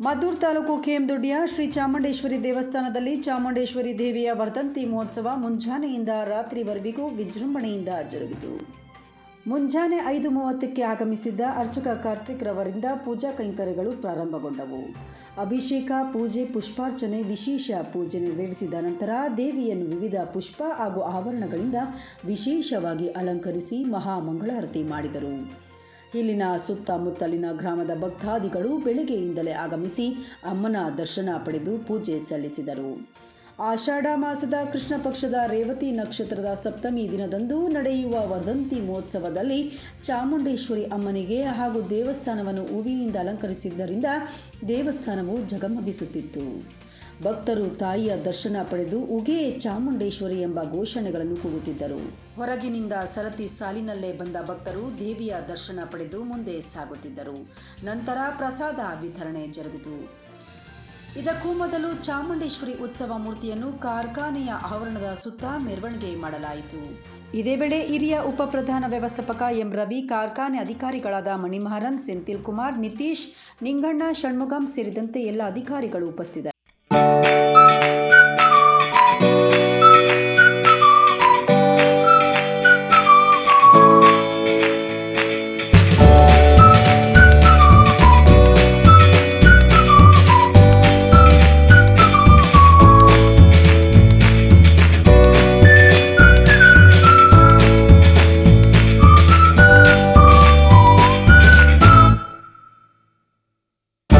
ಮದ್ದೂರು ತಾಲೂಕು ಕೆಎಂದೊಡ್ಡಿಯ ಶ್ರೀ ಚಾಮುಂಡೇಶ್ವರಿ ದೇವಸ್ಥಾನದಲ್ಲಿ ಚಾಮುಂಡೇಶ್ವರಿ ದೇವಿಯ ವರ್ಧಂತಿ ಮಹೋತ್ಸವ ಮುಂಜಾನೆಯಿಂದ ರಾತ್ರಿವರೆಗೂ ವಿಜೃಂಭಣೆಯಿಂದ ಜರುಗಿತು. ಮುಂಜಾನೆ ಐದು ಮೂವತ್ತಕ್ಕೆ ಆಗಮಿಸಿದ್ದ ಅರ್ಚಕ ಕಾರ್ತಿಕ್ ರವರಿಂದ ಪೂಜಾ ಕೈಂಕರ್ಯಗಳು ಪ್ರಾರಂಭಗೊಂಡವು. ಅಭಿಷೇಕ, ಪೂಜೆ, ಪುಷ್ಪಾರ್ಚನೆ, ವಿಶೇಷ ಪೂಜೆ ನೆರವೇರಿಸಿದ ನಂತರ ದೇವಿಯನ್ನು ವಿವಿಧ ಪುಷ್ಪ ಹಾಗೂ ಆಭರಣಗಳಿಂದ ವಿಶೇಷವಾಗಿ ಅಲಂಕರಿಸಿ ಮಹಾಮಂಗಳಾರತಿ ಮಾಡಿದರು. ಇಲ್ಲಿನ ಸುತ್ತಮುತ್ತಲಿನ ಗ್ರಾಮದ ಭಕ್ತಾದಿಗಳು ಬೆಳಗ್ಗೆಯಿಂದಲೇ ಆಗಮಿಸಿ ಅಮ್ಮನ ದರ್ಶನ ಪಡೆದು ಪೂಜೆ ಸಲ್ಲಿಸಿದರು. ಆಷಾಢ ಮಾಸದ ಕೃಷ್ಣ ಪಕ್ಷದ ರೇವತಿ ನಕ್ಷತ್ರದ ಸಪ್ತಮಿ ದಿನದಂದು ನಡೆಯುವ ವದಂತಿ ಮಹೋತ್ಸವದಲ್ಲಿ ಚಾಮುಂಡೇಶ್ವರಿ ಅಮ್ಮನಿಗೆ ಹಾಗೂ ದೇವಸ್ಥಾನವನ್ನು ಹೂವಿನಿಂದ ಅಲಂಕರಿಸಿದ್ದರಿಂದ ದೇವಸ್ಥಾನವು ಜಗಮಗಿಸುತ್ತಿತ್ತು. ಭಕ್ತರು ತಾಯಿಯ ದರ್ಶನ ಪಡೆದು ಉಗೆ ಚಾಮುಂಡೇಶ್ವರಿ ಎಂಬ ಘೋಷಣೆಗಳನ್ನು ಕೂಗುತ್ತಿದ್ದರು. ಹೊರಗಿನಿಂದ ಸರತಿ ಸಾಲಿನಲ್ಲೇ ಬಂದ ಭಕ್ತರು ದೇವಿಯ ದರ್ಶನ ಪಡೆದು ಮುಂದೆ ಸಾಗುತ್ತಿದ್ದರು. ನಂತರ ಪ್ರಸಾದ ವಿತರಣೆ ಜರುಗಿತು. ಇದಕ್ಕೂ ಮೊದಲು ಚಾಮುಂಡೇಶ್ವರಿ ಉತ್ಸವ ಮೂರ್ತಿಯನ್ನು ಕಾರ್ಖಾನೆಯ ಆವರಣದ ಸುತ್ತ ಮೆರವಣಿಗೆ ಮಾಡಲಾಯಿತು. ಇದೇ ವೇಳೆ ಹಿರಿಯ ಉಪಪ್ರಧಾನ ವ್ಯವಸ್ಥಾಪಕ ಎಂ ರವಿ, ಕಾರ್ಖಾನೆ ಅಧಿಕಾರಿಗಳಾದ ಮಣಿಮಹರನ್ ಸೆಂಥಿಲ್ ಕುಮಾರ್, ನಿತೀಶ್, ನಿಂಗಣ್ಣ, ಷಣ್ಮುಗಂ ಸೇರಿದಂತೆ ಎಲ್ಲ ಅಧಿಕಾರಿಗಳು Thank you.